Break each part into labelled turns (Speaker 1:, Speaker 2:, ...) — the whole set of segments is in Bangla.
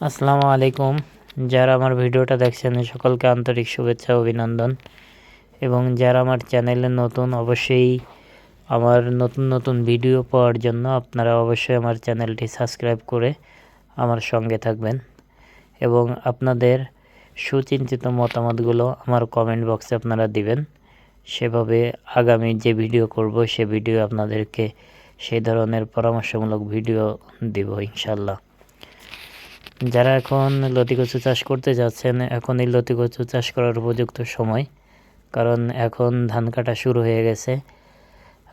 Speaker 1: আসসালামু আলাইকুম। যারা আমার ভিডিওটা দেখছেন, সকলকে আন্তরিক শুভেচ্ছা অভিনন্দন। এবং যারা আমার চ্যানেলে নতুন, অবশ্যই আমার নতুন নতুন ভিডিও পাওয়ার জন্য আপনারা অবশ্যই আমার চ্যানেলটি সাবস্ক্রাইব করে আমার সঙ্গে থাকবেন। এবং আপনাদের সুচিন্তিত মতামতগুলো আমার কমেন্ট বক্সে আপনারা দিবেন। সেভাবে আগামী যে ভিডিও করব, সে ভিডিও আপনাদেরকে সেই ধরনের পরামর্শমূলক ভিডিও দিব ইনশাল্লাহ যারা এখন লতিকচু চাষ করতে যাচ্ছেন, এখন এই লতি কচু চাষ করার উপযুক্ত সময়। কারণ এখন ধান কাটা শুরু হয়ে গেছে।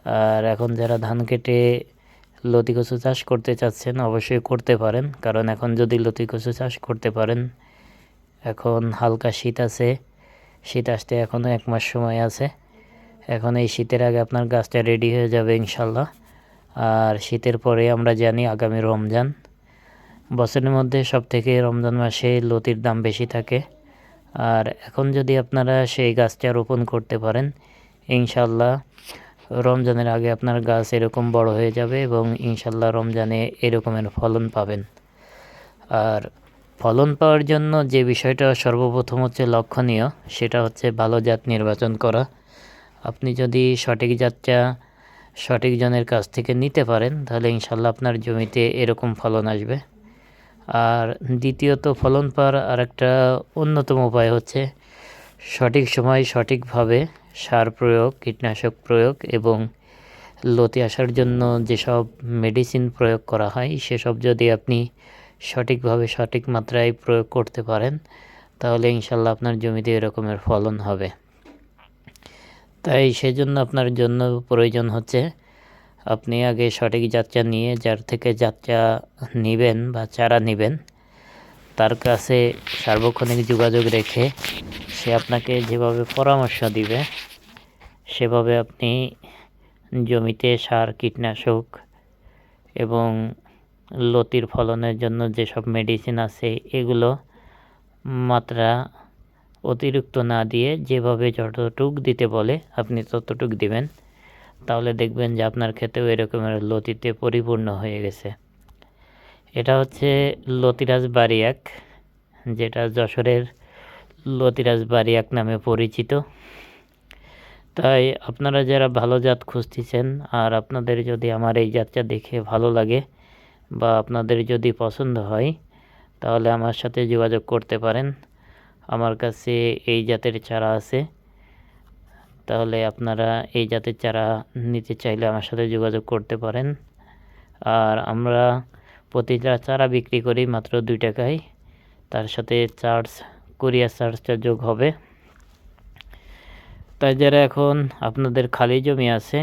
Speaker 1: আর এখন যারা ধান কেটে লতি কচু চাষ করতে চাচ্ছেন, অবশ্যই করতে পারেন। কারণ এখন যদি লতিকচু চাষ করতে পারেন, এখন হালকা শীত আছে। শীত আসতে এখনও এক মাস সময় আছে। এখন এই শীতের আগে আপনার গাছটা রেডি হয়ে যাবে ইনশাল্লাহ। আর শীতের পরে আমরা জানি আগামী রমজান। বছরের মধ্যে সব থেকে রমজান মাসে লতির দাম বেশি থাকে। আর এখন যদি আপনারা সেই গাছটা রোপণ করতে পারেন ইনশাল্লাহ রমজানের আগে আপনার গাছ এরকম বড় হয়ে যাবে এবং ইনশাল্লাহ রমজানে এরকমের ফলন পাবেন। আর ফলন পাওয়ার জন্য যে বিষয়টা সর্বপ্রথম হচ্ছে লক্ষণীয়, সেটা হচ্ছে ভালো জাত নির্বাচন করা। আপনি যদি সঠিক জাতটা সঠিক জনের কাছ থেকে নিতে পারেন, তাহলে ইনশাল্লাহ আপনার জমিতে এরকম ফলন আসবে। আর দ্বিতীয়ত ফলন পাওয়ার আরেকটা অন্যতম উপায় হচ্ছে সঠিক সময় সঠিকভাবে সার প্রয়োগ, কীটনাশক প্রয়োগ এবং লতি আসার জন্য যেসব মেডিসিন প্রয়োগ করা হয়, সেসব যদি আপনি সঠিকভাবে সঠিক মাত্রায় প্রয়োগ করতে পারেন, তাহলে ইনশাল্লাহ আপনার জমিতে এরকমের ফলন হবে। তাই সেজন্য আপনার জন্য প্রয়োজন হচ্ছে আপনি আগে সঠিক যাত্রা নিয়ে যার থেকে যাত্রা নেবেন বা চারা নেবেন, তার কাছে সার্বক্ষণিক যোগাযোগ রেখে সে আপনাকে যেভাবে পরামর্শ দিবে, সেভাবে আপনি জমিতে সার, কীটনাশক এবং লতির ফলনের জন্য যেসব মেডিসিন আছে, এগুলো মাত্রা অতিরিক্ত না দিয়ে যেভাবে যতটুক দিতে বলে, আপনি ততটুক দিবেন। তাহলে দেখবেন যে আপনার ক্ষেতেও এরকমের লতিতে পরিপূর্ণ হয়ে গেছে। এটা হচ্ছে লতিরাজ বাড়িয়াক যেটা যশোরের লতিরাজ বাড়িয়াক নামে পরিচিত। তাই আপনারা যারা ভালো জাত খুঁজতেছেন আর আপনাদের যদি আমার এই জাতটা দেখে ভালো লাগে বা আপনাদের যদি পছন্দ হয়, তাহলে আমার সাথে যোগাযোগ করতে পারেন। আমার কাছে এই জাতের চারা আছে। তাহলে আপনারা এই জাতের চারা নিতে চাইলে আমার সাথে যোগাযোগ করতে পারেন। আর আমরা প্রতিটা চারা বিক্রি করি মাত্র দুই টাকায়। তার সাথে চার্জ, কুরিয়ার চার্জটা যোগ হবে। তাই যারা এখন আপনাদের খালি জমি আছে,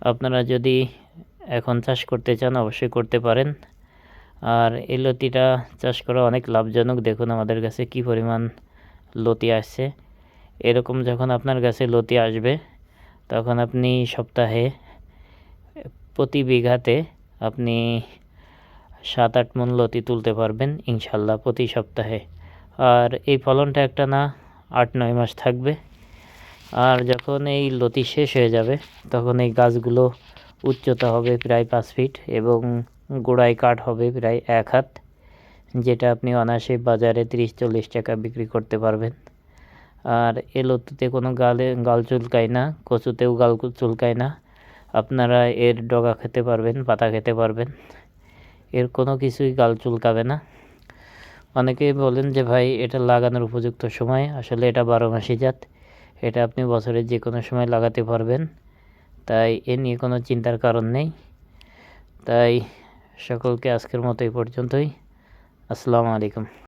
Speaker 1: আপনারা যদি এখন চাষ করতে চান অবশ্যই করতে পারেন। আর এই লতিটা চাষ করা অনেক লাভজনক। দেখুন আমাদের কাছে কি পরিমাণ লতি আসছে। এরকম যখন আপনার কাছে লতি আসবে, তখন আপনি সপ্তাহে প্রতি বিঘাতে আপনি সাত আট মন লতি তুলতে পারবেন ইনশাল্লাহ প্রতি সপ্তাহে। আর এই ফলনটা একটা না আট নয় মাস থাকবে। আর যখন এই লতি শেষ হয়ে যাবে, তখন এই গাছগুলো উচ্চতা হবে প্রায় পাঁচ ফিট এবং গোড়ায় কাঠ হবে প্রায় এক হাত, যেটা আপনি অনায়াসে বাজারে তিরিশ চল্লিশ টাকা বিক্রি করতে পারবেন। আর এলোতে কোনো গালে গাল চুলকায় না, কচুতেও গাল চুলকায় না। আপনারা এর ডগা খেতে পারবেন, পাতা খেতে পারবেন। এর কোনো কিছুই গাল চুলকাবে না। অনেকেই বলেন যে, ভাই, এটা লাগানোর উপযুক্ত সময়। আসলে এটা বারো মাসি জাত। এটা আপনি বছরের যে কোনো সময় লাগাতে পারবেন। তাই এ নিয়ে কোনো চিন্তার কারণ নেই। তাই সকলকে আজকের মতো এই পর্যন্তই। আসসালামু আলাইকুম।